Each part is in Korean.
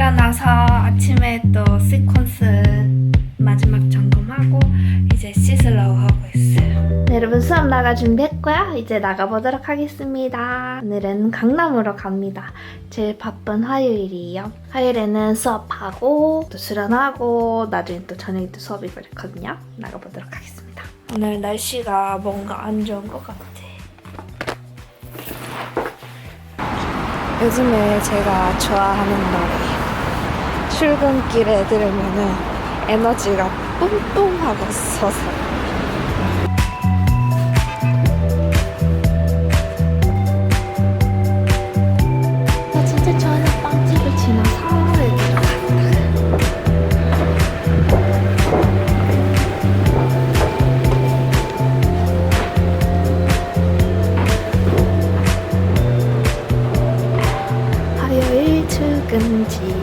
일어나서 아침에 또 시퀀스 마지막 점검하고 이제 씻으려고 하고 있어요. 네, 여러분 수업 나가 준비했고요. 이제 나가보도록 하겠습니다. 오늘은 강남으로 갑니다. 제일 바쁜 화요일이에요. 화요일에는 수업하고 또 수련하고 나중에 또 저녁에 또 수업이 그랬거든요. 나가보도록 하겠습니다. 오늘 날씨가 뭔가 안 좋은 것 같아. 요즘에 제가 좋아하는 노래 출근길에 들으면은 에너지가 뿜뿜하고 있어서. 나 진짜 좋아하는 빵집을 지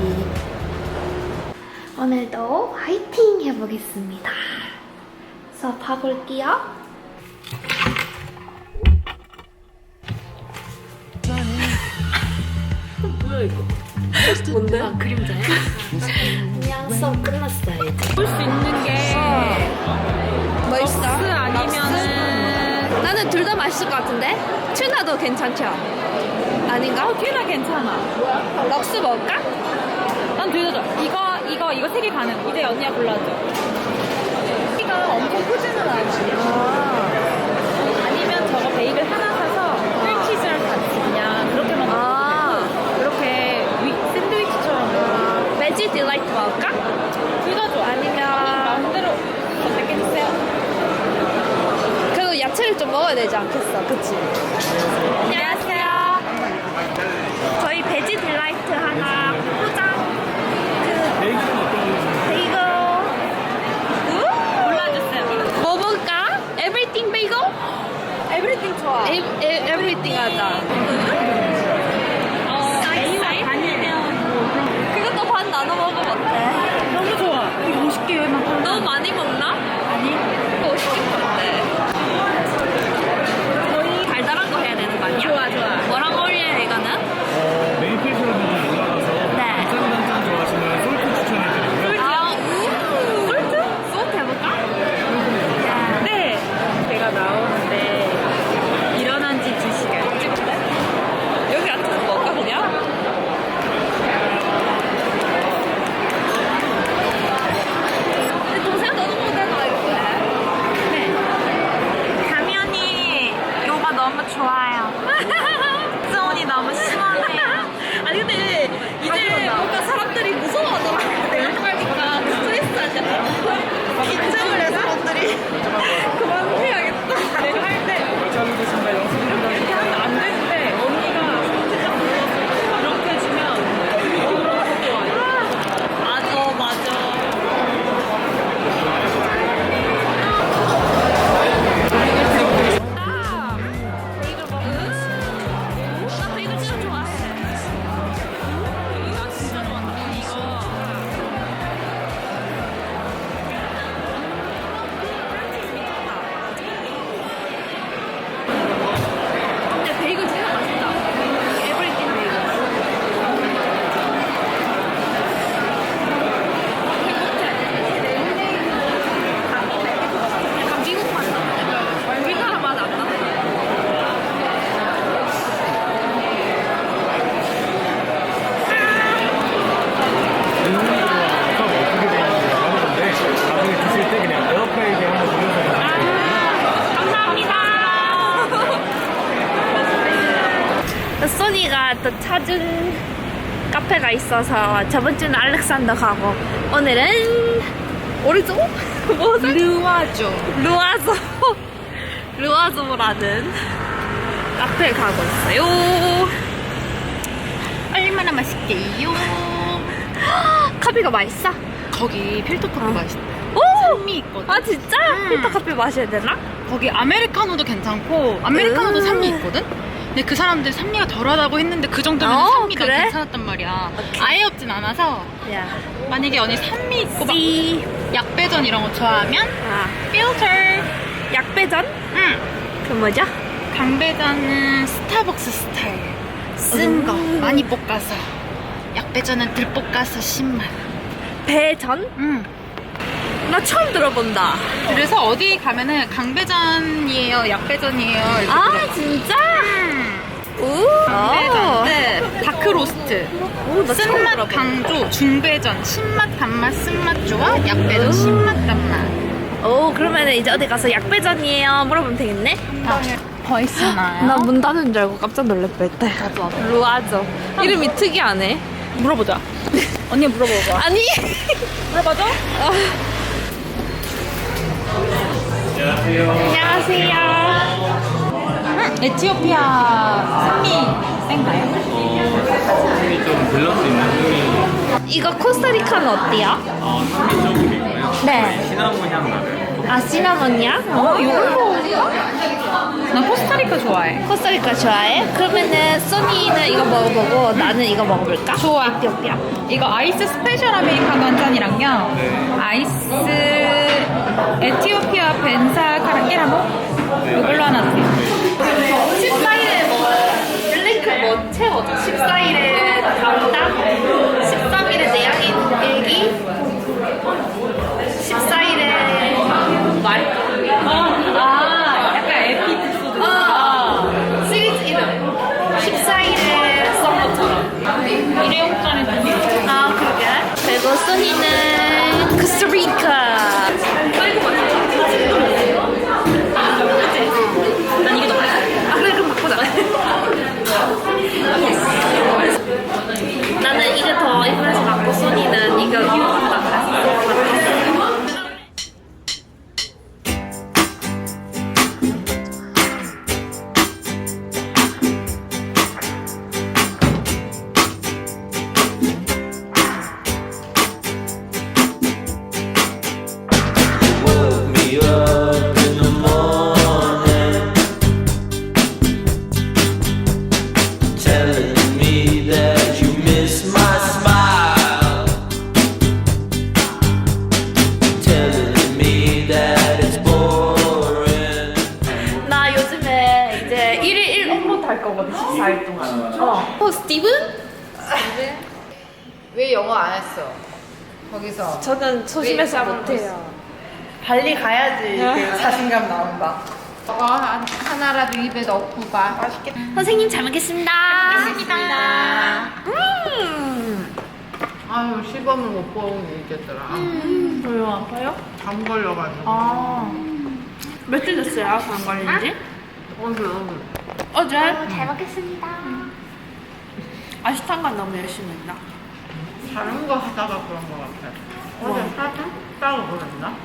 오늘도 화이팅 해보겠습니다 수업하고 올게요 뭔데? 아, 그림자야? 그냥 수업 끝났어요 이제 볼 수 있는 게뭐 있어? 럭스 아니면은 나는 둘 다 맛있을 것 같은데? 튜나도 괜찮죠? 아닌가? 어, 튜나 괜찮아. 럭스 먹을까? 난 둘 다 좋아. 이거 이거 이거 세 개 가능. 이제 언니가 골라줘. 키가 엄청 크지는 않지. 아니 찾은 카페가 있어서 저번 주는 알렉산더 가고 오늘은 오리조? 뭐지? 르와죠. 루아조 루아조라는 카페에 가고 있어요. 얼마나 맛있게요? 커피가 맛있어? 거기 필터 커피 맛있어. 오! 산미 있거든. 아 진짜? 음. 필터 커피 마셔야 되나? 거기 아메리카노도 괜찮고 아메리카노도 음. 산미 있거든. 근데 그 사람들 산미가 덜하다고 했는데 그 정도면 어, 산미가 그래? 괜찮았단 말이야. 오케이. 아예 없진 않아서 야. 만약에 언니 산미 있고 막 C. 약배전 이런 거 좋아하면 아. 필터. 약배전? 응. 그 뭐죠? 강배전은 스타벅스 스타일. 쓴 거 음. 많이 볶아서 약배전 약배전은 들볶아서 10만. 배전? 응. 나 처음 들어본다. 그래서 어디 가면은 강배전이에요, 약배전이에요. 이렇게 아. 진짜? 오. 강배전, 네, 다크로스트. 오, 나 처음 쓴맛. 강조, 중배전, 신맛, 단맛, 쓴맛 좋아, 약배전, 신맛, 단맛. 오 그러면 이제 어디 가서 약배전이에요 물어보면 되겠네? 아, 더 있으나요? 나 문 닫은 줄 알고 깜짝 놀랄 때. 나도 나도. 루아죠. 이름이 특이하네. 물어보자. 언니 물어봐봐. 아니. 물어봐줘? 안녕하세요. 안녕하세요. 에티오피아 산미 센가요? 어, 숨이 좀 들릴 수 있는 숨이 이거 코스타리카는 어때요? 어, 숨이 조금 있고요. 네. 시나몬 향 나요. 아 시나몬이야? 어 이걸 먹 난 코스타리카 좋아해. 코스타리카 좋아해? 그러면은 소니는 이거 먹어보고 나는 이거 먹어볼까? 좋아. 에티오피아. 이거 아이스 스페셜 아메리카노 한 잔이랑요. 네. 아이스 에티오피아 벤사 카라케라모 이걸로 하나 주세요. 14일에 뭐 블랭크 뭐 채워줘 14일에 담당 13일에 내향인 일기 14일 14일 동안 어. 어 스티븐? 왜 영어 안 했어? 거기서 저는 소심해서 왜 못해요 발리 가야지 그 자신감 나온다. 저거 한- 하나라도 입에 넣고 봐. 맛있겠다. 선생님 잘 먹겠습니다 먹겠습니다. 음. 아유 시범을 못 보고 얘기했더라. 음. 왜요 아파요? 감 걸려가지고. 아 며칠 됐어요 안 걸린지? 어제 어제. 어제? 잘 먹겠습니다 아시탄 간 너무 열심히 했나? 다른 거 하다가 그런 거 같아. 어제 사진 따로 그랬나?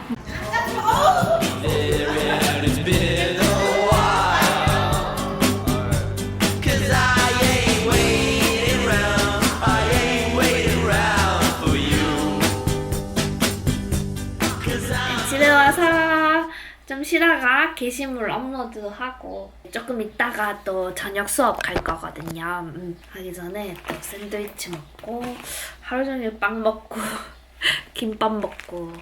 It's 좀 쉬다가 게시물 업로드하고 조금 있다가 또 저녁 수업 갈 거거든요. 음, 하기 전에 또 샌드위치 먹고 하루 종일 빵 먹고 김밥 먹고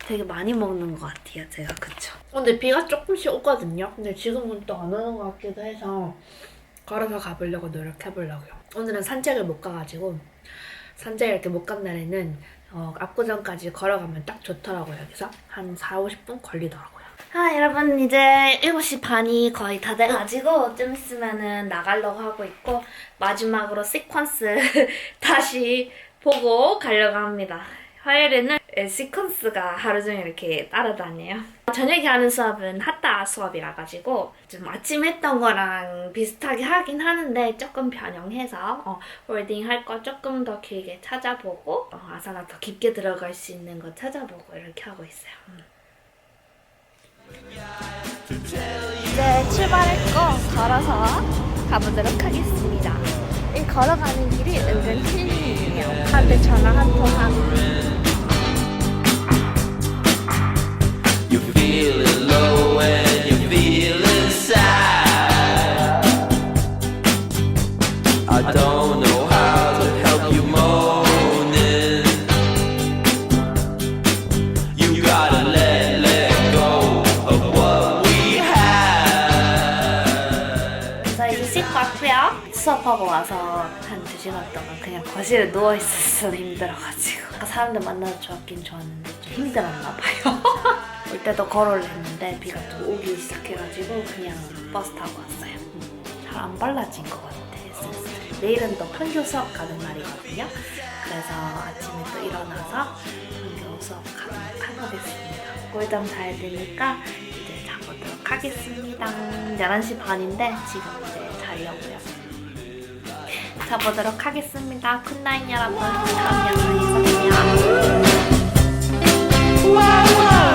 되게 많이 먹는 것 같아요, 제가 그쵸? 근데 비가 조금씩 오거든요. 근데 지금은 또 안 오는 것 같기도 해서 걸어서 가보려고 노력해보려고요. 오늘은 산책을 못 가가지고 산책 이렇게 못 간 날에는 어, 압구정까지 걸어가면 딱 좋더라고요. 여기서 한 4, 50분 걸리더라고요. 아 여러분 이제 7시 반이 거의 다 돼가지고 좀 있으면은 나가려고 하고 있고 마지막으로 시퀀스 다시 보고 가려고 합니다. 화요일에는 에, 시퀀스가 하루 종일 이렇게 따라다녀요. 저녁에 하는 수업은 핫다 수업이라 가지고 좀 아침 했던 거랑 비슷하게 하긴 하는데 조금 변형해서 어, 홀딩 할 거 조금 더 길게 찾아보고 어, 아사나 더 깊게 들어갈 수 있는 거 찾아보고 이렇게 하고 있어요. 음. 이제 출발할 거 걸어서 가보도록 하겠습니다. 이 걸어가는 길이 은근 힐링이에요. 한테 전화 한 통 하고. I don't know 수업하고 와서 한 2시간 동안 그냥 거실에 누워 있었어. 힘들어가지고. 사람들 만나서 좋았긴 좋았는데 좀 힘들었나 봐요. 올 때도 걸어를 했는데 비가 또 오기 시작해가지고 그냥 버스 타고 왔어요. 잘 안 발라진 것 같아 내일은 또 판교 수업 가는 날이거든요. 그래서 아침에 또 일어나서 판교 수업 가, 가보겠습니다. 꿀잠 잘 되니까 이제 자보도록 하겠습니다. 11시 반인데 지금 이제 자려고요 가보도록 하겠습니다. 굿나잇 여러분. 다음 영상에서 봬요.